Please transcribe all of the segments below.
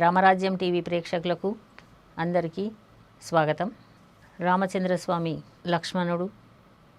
రామరాజ్యం TV ప్రేక్షకులకు అందరికీ స్వాగతం. రామచంద్రస్వామి లక్ష్మణుడు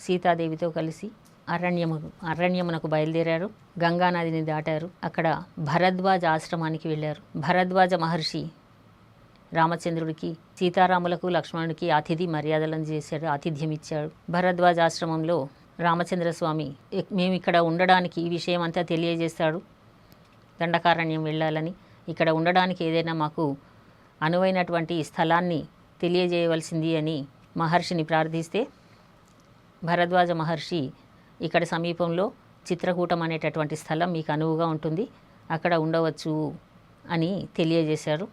సీతాదేవితో కలిసి అరణ్యము అరణ్యమునకు బయలుదేరారు. గంగానదిని దాటారు. అక్కడ భరద్వాజ ఆశ్రమానికి వెళ్ళారు. భరద్వాజ మహర్షి రామచంద్రుడికి సీతారాములకు లక్ష్మణుడికి అతిథి మర్యాదలను చేశాడు ఆతిథ్యం ఇచ్చాడు. భరద్వాజ ఆశ్రమంలో రామచంద్ర స్వామి మేము ఇక్కడ ఉండడానికి ఈ విషయం అంతా తెలియజేస్తాడు. దండకారణ్యం వెళ్ళాలని ఇక్కడ ఉండడానికి ఏదైనా మాకు అనువైనటువంటి స్థలాన్ని తెలియజేయవలసింది అని మహర్షిని ప్రార్థిస్తే భరద్వాజ మహర్షి ఇక్కడ సమీపంలో చిత్రకూటం అనేటటువంటి స్థలం మీకు అనువుగా ఉంటుంది. అక్కడ ఉండవచ్చు అని తెలియజేశారు.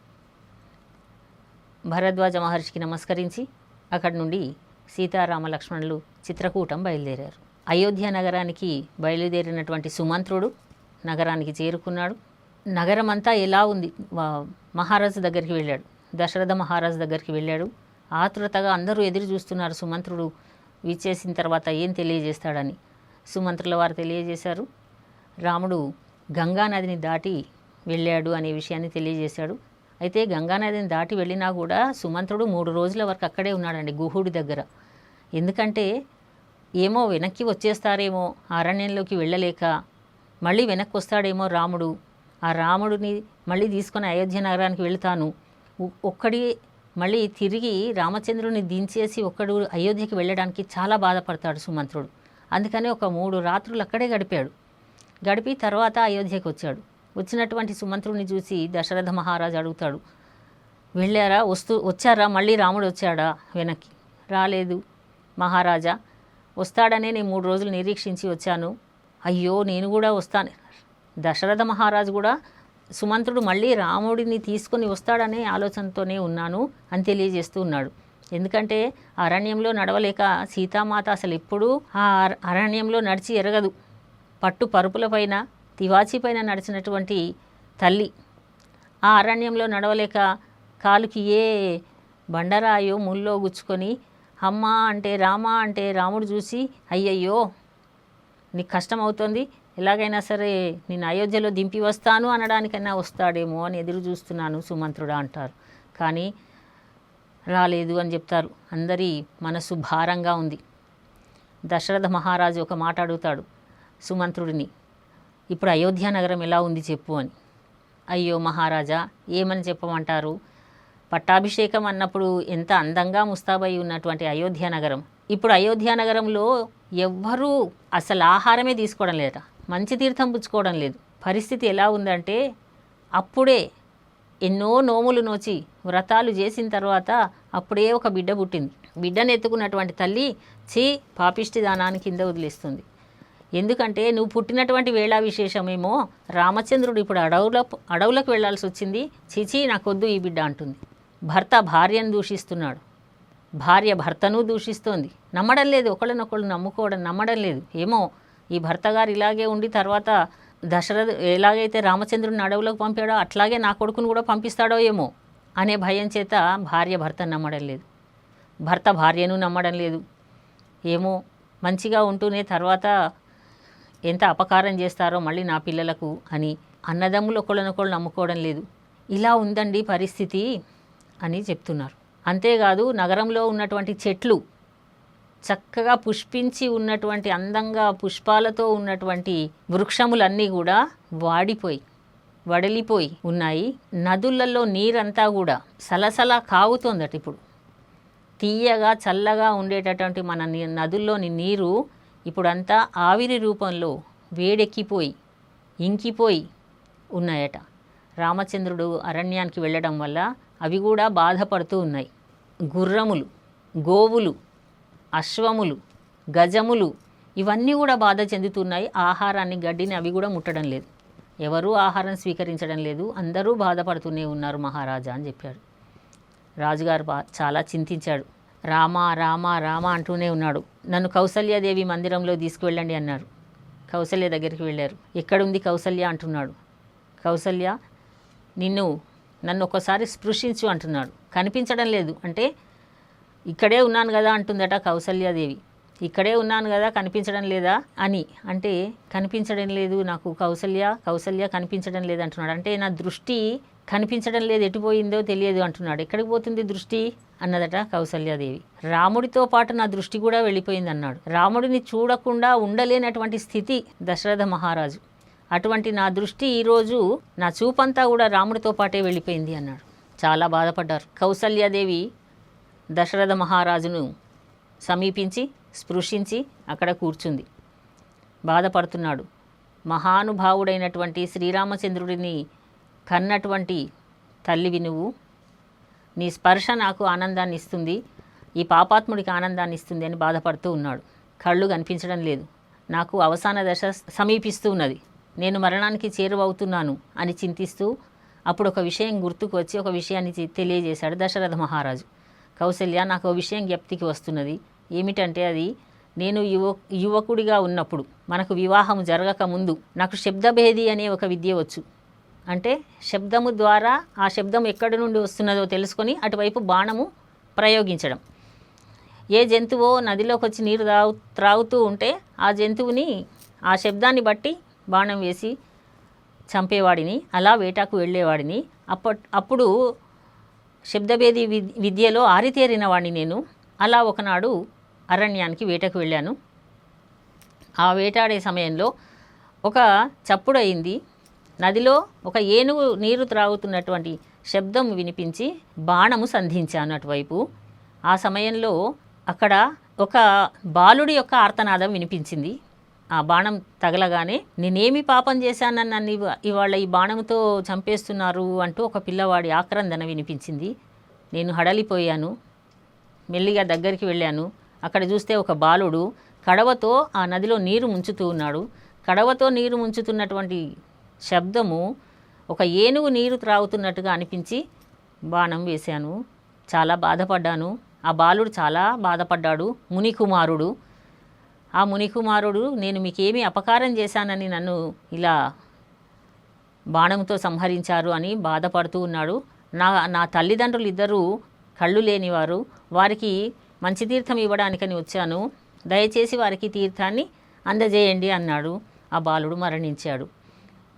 భరద్వాజ మహర్షికి నమస్కరించి అక్కడి నుండి సీతారామ లక్ష్మణులు చిత్రకూటం బయలుదేరారు. అయోధ్య నగరానికి బయలుదేరినటువంటి సుమంత్రుడు నగరానికి చేరుకున్నాడు. నగరం అంతా ఎలా ఉంది? మహారాజు దగ్గరికి వెళ్ళాడు. దశరథ మహారాజు దగ్గరికి వెళ్ళాడు. ఆతృతగా అందరూ ఎదురు చూస్తున్నారు సుమంత్రుడు. విచ్చేసిన తర్వాత ఏం తెలియజేస్తాడని సుమంత్రుల వారు తెలియజేశారు. రాముడు గంగా నదిని దాటి వెళ్ళాడు అనే విషయాన్ని తెలియజేశాడు. అయితే గంగానదిని దాటి వెళ్ళినా కూడా సుమంత్రుడు మూడు రోజుల వరకు అక్కడే ఉన్నాడండి గుహుడి దగ్గర. ఎందుకంటే ఏమో వెనక్కి వచ్చేస్తారేమో అరణ్యంలోకి వెళ్ళలేక మళ్ళీ వెనక్కి వస్తాడేమో రాముడు. ఆ రాముడిని మళ్ళీ తీసుకొని అయోధ్య నగరానికి వెళ్తాను. ఒక్కడి మళ్ళీ తిరిగి రామచంద్రుని దించేసి ఒక్కడు అయోధ్యకి వెళ్ళడానికి చాలా బాధపడతాడు సుమంత్రుడు. అందుకని ఒక మూడు రాత్రులు అక్కడే గడిపాడు. గడిపి తర్వాత అయోధ్యకి వచ్చాడు. వచ్చినటువంటి సుమంత్రుని చూసి దశరథ మహారాజు అడుగుతాడు వెళ్ళారా? వస్తూ వచ్చారా? మళ్ళీ రాముడు వచ్చాడా వెనక్కి? రాలేదు మహారాజా వస్తాడనే నేను మూడు రోజులు నిరీక్షించి వచ్చాను. అయ్యో నేను కూడా వస్తాను. దశరథ మహారాజు కూడా సుమంత్రుడు మళ్ళీ రాముడిని తీసుకొని వస్తాడనే ఆలోచనతోనే ఉన్నాను అని తెలియజేస్తూ ఉన్నాడు. ఎందుకంటే అరణ్యంలో నడవలేక సీతామాత అసలు ఎప్పుడూ ఆ అర- అరణ్యంలో నడిచి ఎరగదు. పట్టు పరుపుల పైన తివాచి పైన నడిచినటువంటి తల్లి ఆ అరణ్యంలో నడవలేక కాలుకి ఏ బండరాయో ముల్లో గుచ్చుకొని అమ్మ అంటే రామ అంటే రాముడు చూసి అయ్యయ్యో నీకు కష్టం అవుతుంది ఎలాగైనా సరే నేను అయోధ్యలో దింపి వస్తాను అనడానికైనా వస్తాడేమో అని ఎదురు చూస్తున్నాను సుమంత్రుడా అంటారు. కానీ రాలేదు అని చెప్తారు. అందరి మనసు భారంగా ఉంది. దశరథ మహారాజు ఒక మాట అడుగుతాడు సుమంత్రుడిని. ఇప్పుడు అయోధ్య నగరం ఎలా ఉంది చెప్పు అని. అయ్యో మహారాజా ఏమని చెప్పమంటారు? పట్టాభిషేకం అన్నప్పుడు ఎంత అందంగా ముస్తాబై ఉన్నటువంటి అయోధ్య నగరం. ఇప్పుడు అయోధ్య నగరంలో ఎవ్వరూ అసలు ఆహారమే తీసుకోవడం లేదట. మంచి తీర్థం పుచ్చుకోవడం లేదు. పరిస్థితి ఎలా ఉందంటే అప్పుడే ఎన్నో నోములు నోచి వ్రతాలు చేసిన తర్వాత అప్పుడే ఒక బిడ్డ పుట్టింది. బిడ్డను ఎత్తుకున్నటువంటి తల్లి చీ పాపిష్టి దానాన్ని కింద వదిలేస్తుంది. ఎందుకంటే నువ్వు పుట్టినటువంటి వేళా విశేషమేమో రామచంద్రుడు ఇప్పుడు అడవుల అడవులకు వెళ్ళాల్సి వచ్చింది. చిచి నాకొద్దు ఈ బిడ్డ అంటుంది. భర్త భార్యను దూషిస్తున్నాడు. భార్య భర్తను దూషిస్తోంది. నమ్మడం లేదు. ఒకళ్ళనొకళ్ళు నమ్ముకోవడం నమ్మడం లేదు. ఏమో ఈ భర్త గారు ఇలాగే ఉండి తర్వాత దశరథ ఎలాగైతే రామచంద్రుని అడవులకు పంపాడో అట్లాగే నా కొడుకును కూడా పంపిస్తాడో ఏమో అనే భయం చేత భార్య భర్తను నమ్మడం లేదు. భర్త భార్యను నమ్మడం లేదు. ఏమో మంచిగా ఉంటూనే తర్వాత ఎంత అపకారం చేస్తారో మళ్ళీ నా పిల్లలకు అని అన్నదమ్ములు ఒకళ్ళనొకళ్ళు నమ్ముకోవడం లేదు. ఇలా ఉందండి పరిస్థితి అని చెప్తున్నారు. అంతేకాదు నగరంలో ఉన్నటువంటి చెట్లు చక్కగా పుష్పించి ఉన్నటువంటి అందంగా పుష్పాలతో ఉన్నటువంటి వృక్షములన్నీ కూడా వాడిపోయి వడలిపోయి ఉన్నాయి. నదులలో నీరంతా కూడా సలసల కాగుతోందట ఇప్పుడు. తీయగా చల్లగా ఉండేటటువంటి మన నదుల్లోని నీరు ఇప్పుడంతా ఆవిరి రూపంలో వేడెక్కిపోయి ఇంకిపోయి ఉన్నాయట. రామచంద్రుడు అరణ్యానికి వెళ్ళడం వల్ల అవి కూడా బాధపడుతూ ఉన్నాయి. గుర్రములు గోవులు అశ్వములు గజములు ఇవన్నీ కూడా బాధ చెందుతున్నాయి. ఆహారాన్ని గడ్డిని అవి కూడా ముట్టడం లేదు. ఎవరూ ఆహారం స్వీకరించడం లేదు. అందరూ బాధపడుతూనే ఉన్నారు మహారాజా అని చెప్పాడు. రాజుగారు బా చాలా చింతించాడు. రామ రామ రామ అంటూనే ఉన్నాడు. నన్ను కౌసల్యాదేవి మందిరంలో తీసుకువెళ్ళండి అన్నారు. కౌసల్య దగ్గరికి వెళ్ళారు. ఎక్కడుంది కౌసల్య అంటున్నాడు. కౌసల్య నిన్ను నన్ను ఒకసారి స్పృశించు అంటున్నాడు. కనిపించడం లేదు. అంటే ఇక్కడే ఉన్నాను కదా అంటుందట కౌసల్యాదేవి. ఇక్కడే ఉన్నాను కదా కనిపించడం లేదా అని. అంటే కనిపించడం లేదు నాకు కౌసల్య కౌసల్య కనిపించడం లేదు అంటున్నాడు. అంటే నా దృష్టి కనిపించడం లేదు ఎటుపోయిందో తెలియదు అంటున్నాడు. ఎక్కడికి పోతుంది దృష్టి? అన్నదట కౌసల్యాదేవి. రాముడితో పాటు నా దృష్టి కూడా వెళ్ళిపోయింది అన్నాడు రాముడిని చూడకుండా ఉండలేనటువంటి స్థితి దశరథ మహారాజు. అటువంటి నా దృష్టి ఈరోజు నా చూపంతా కూడా రాముడితో పాటే వెళ్ళిపోయింది అన్నాడు. చాలా బాధపడ్డారు. కౌసల్యాదేవి దశరథ మహారాజును సమీపించి స్పృశించి అక్కడ కూర్చుంది. బాధపడుతున్నాడు. మహానుభావుడైనటువంటి శ్రీరామచంద్రుడిని కన్నటువంటి తల్లివి నువ్వు. నీ స్పర్శ నాకు ఆనందాన్ని ఇస్తుంది ఈ పాపాత్ముడికి ఆనందాన్ని ఇస్తుంది అని బాధపడుతూ ఉన్నాడు. కళ్ళు కనిపించడం లేదు. నాకు అవసాన దశ సమీపిస్తూ ఉన్నది. నేను మరణానికి చేరువవుతున్నాను అని చింతిస్తూ అప్పుడు ఒక విషయం గుర్తుకు వచ్చి ఒక విషయాన్ని తెలియజేశాడు దశరథ మహారాజు. కౌసల్య నాకు ఒక విషయం జ్ఞప్తికి వస్తున్నది. ఏమిటంటే అది నేను యువ యువకుడిగా ఉన్నప్పుడు మనకు వివాహం జరగక ముందు నాకు శబ్దభేది అనే ఒక విద్య వచ్చు. అంటే శబ్దము ద్వారా ఆ శబ్దం ఎక్కడి నుండి వస్తున్నదో తెలుసుకొని అటువైపు బాణము ప్రయోగించడం. ఏ జంతువో నదిలోకి వచ్చి నీరు త్రాగు త్రాగుతూ ఉంటే ఆ జంతువుని ఆ శబ్దాన్ని బట్టి బాణం వేసి చంపేవాడిని అలా వేటాకు వెళ్ళేవాడిని. అప్పట్ అప్పుడు శబ్దభేది విద్యలో ఆరితేరిన వాణ్ణి నేను. అలా ఒకనాడు అరణ్యానికి వేటకు వెళ్ళాను. ఆ వేటాడే సమయంలో ఒక చప్పుడు అయింది నదిలో ఒక ఏనుగు నీరు త్రాగుతున్నటువంటి శబ్దం వినిపించి బాణము సంధించాను అటువైపు. ఆ సమయంలో అక్కడ ఒక బాలుడి యొక్క ఆర్తనాదం వినిపించింది. ఆ బాణం తగలగానే నేనేమి పాపం చేశానని నన్ను ఇవాళ ఈ బాణంతో చంపేస్తున్నారు అంటూ ఒక పిల్లవాడి ఆక్రందన వినిపించింది. నేను హడలిపోయాను మెల్లిగా దగ్గరికి వెళ్ళాను. అక్కడ చూస్తే ఒక బాలుడు కడవతో ఆ నదిలో నీరు ముంచుతూ ఉన్నాడు. కడవతో నీరు ముంచుతున్నటువంటి శబ్దము ఒక ఏనుగు నీరు త్రాగుతున్నట్టుగా అనిపించి బాణం వేశాను చాలా బాధపడ్డాను. ఆ బాలుడు చాలా బాధపడ్డాడు మునికుమారుడు. ఆ మునికుమారుడు నేను మీకేమీ అపకారం చేశానని నన్ను ఇలా బాణంతో సంహరించారు అని బాధపడుతూ ఉన్నాడు. నా నా తల్లిదండ్రులు ఇద్దరూ కళ్ళు లేనివారు. వారికి మంచి తీర్థం ఇవ్వడానికని వచ్చాను. దయచేసి వారికి తీర్థాన్ని అందజేయండి అన్నాడు. ఆ బాలుడు మరణించాడు.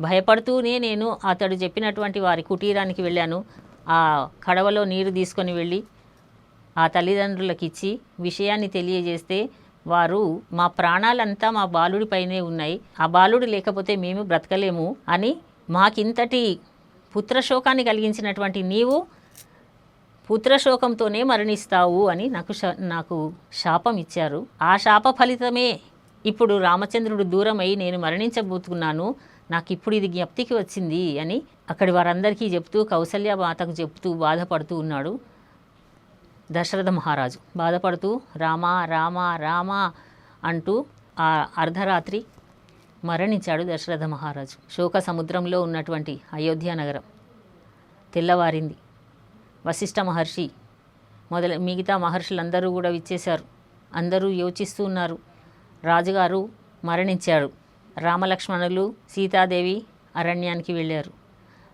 భయపడుతూనే నేను అతడు చెప్పినటువంటి వారి కుటీరానికి వెళ్ళాను. ఆ కడవలో నీరు తీసుకొని వెళ్ళి ఆ తల్లిదండ్రులకు ఇచ్చి విషయాన్ని తెలియజేస్తే వారు మా ప్రాణాలంతా మా బాలుడిపైనే ఉన్నాయి. ఆ బాలుడు లేకపోతే మేము బ్రతకలేము అని మాకింతటి పుత్రశోకాన్ని కలిగించినటువంటి నీవు పుత్రశోకంతోనే మరణిస్తావు అని నాకు నాకు శాపం ఇచ్చారు. ఆ శాప ఫలితమే ఇప్పుడు రామచంద్రుడు దూరమై నేను మరణించబోతున్నాను. నాకు ఇప్పుడు ఇది జ్ఞప్తికి వచ్చింది అని అక్కడి వారందరికీ చెప్తూ కౌసల్య మాతకు చెప్తూ బాధపడుతూ ఉన్నాడు. దశరథ మహారాజు. బాధపడుతూ రామ రామ రామ అంటూ ఆ అర్ధరాత్రి మరణించాడు దశరథ మహారాజు. శోక సముద్రంలో ఉన్నటువంటి అయోధ్య నగరం తెల్లవారింది. వశిష్ఠ మహర్షి మొదల మిగతా మహర్షులందరూ కూడా విచ్చేశారు. అందరూ యోచిస్తూ ఉన్నారు. రాజుగారు మరణించాడు రామలక్ష్మణులు సీతాదేవి అరణ్యానికి వెళ్ళారు.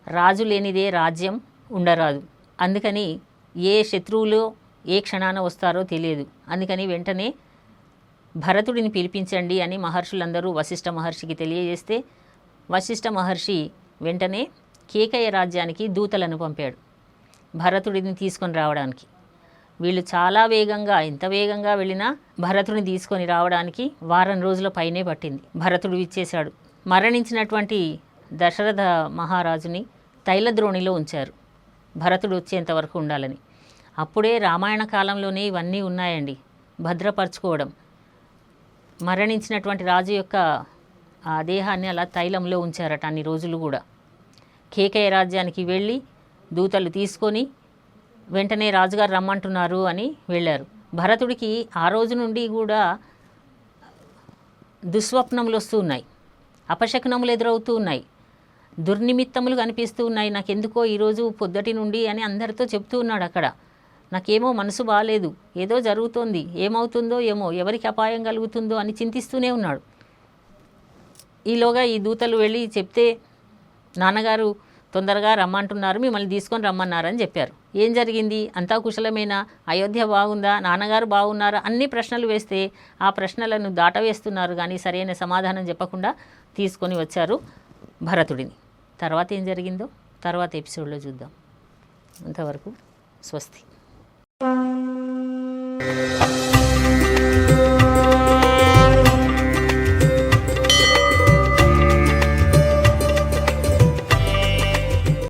రాజు లేనిదే రాజ్యం ఉండరాదు. అందుకని ఏ శత్రువులు ఏ క్షణాన వస్తారో తెలియదు. అందుకని వెంటనే భరతుడిని పిలిపించండి అని మహర్షులందరూ వశిష్ఠ మహర్షికి తెలియజేస్తే వశిష్ఠ మహర్షి వెంటనే కేకయ్య రాజ్యానికి దూతలను పంపాడు. భరతుడిని తీసుకొని రావడానికి. వీళ్ళు చాలా వేగంగా ఎంత వేగంగా వెళ్ళినా భరతుడిని తీసుకొని రావడానికి వారం రోజుల పైనే పట్టింది. భరతుడు ఇచ్చేశాడు మరణించినటువంటి దశరథ మహారాజుని తైలద్రోణిలో ఉంచారు. భరతుడు వచ్చేంత వరకు ఉండాలని. అప్పుడే రామాయణ కాలంలోనే ఇవన్నీ ఉన్నాయండి. భద్రపరచుకోవడం. మరణించినటువంటి రాజు యొక్క ఆ దేహాన్ని అలా తైలంలో ఉంచారట అన్ని రోజులు కూడా. కేకయ రాజ్యానికి వెళ్ళి దూతలు తీసుకొని వెంటనే రాజుగారు రమ్మంటున్నారు అని వెళ్ళారు. భరతుడికి ఆ రోజు నుండి కూడా దుస్వప్నములు వస్తూ ఉన్నాయి. అపశకునములు ఎదురవుతూ ఉన్నాయి. దుర్నిమిత్తములు కనిపిస్తూ ఉన్నాయి. నాకెందుకో ఈరోజు పొద్దటి నుండి అని అందరితో చెప్తూ ఉన్నాడు అక్కడ. నాకేమో మనసు బాగాలేదు ఏదో జరుగుతోంది. ఏమవుతుందో ఏమో ఎవరికి అపాయం కలుగుతుందో అని చింతిస్తూనే ఉన్నాడు. ఈలోగా ఈ దూతలు వెళ్ళి చెప్తే నాన్నగారు తొందరగా రమ్మంటున్నారు మిమ్మల్ని తీసుకొని రమ్మన్నారని చెప్పారు. ఏం జరిగింది? అంతా కుశలమేనా? అయోధ్య బాగుందా? నాన్నగారు బాగున్నారా? అన్ని ప్రశ్నలు వేస్తే ఆ ప్రశ్నలను దాటవేస్తున్నారు కానీ సరైన సమాధానం చెప్పకుండా తీసుకొని వచ్చారు భరతుడిని. తర్వాత ఏం జరిగిందో? తర్వాత ఎపిసోడ్లో చూద్దాం. అంతవరకు స్వస్తి. Thank you.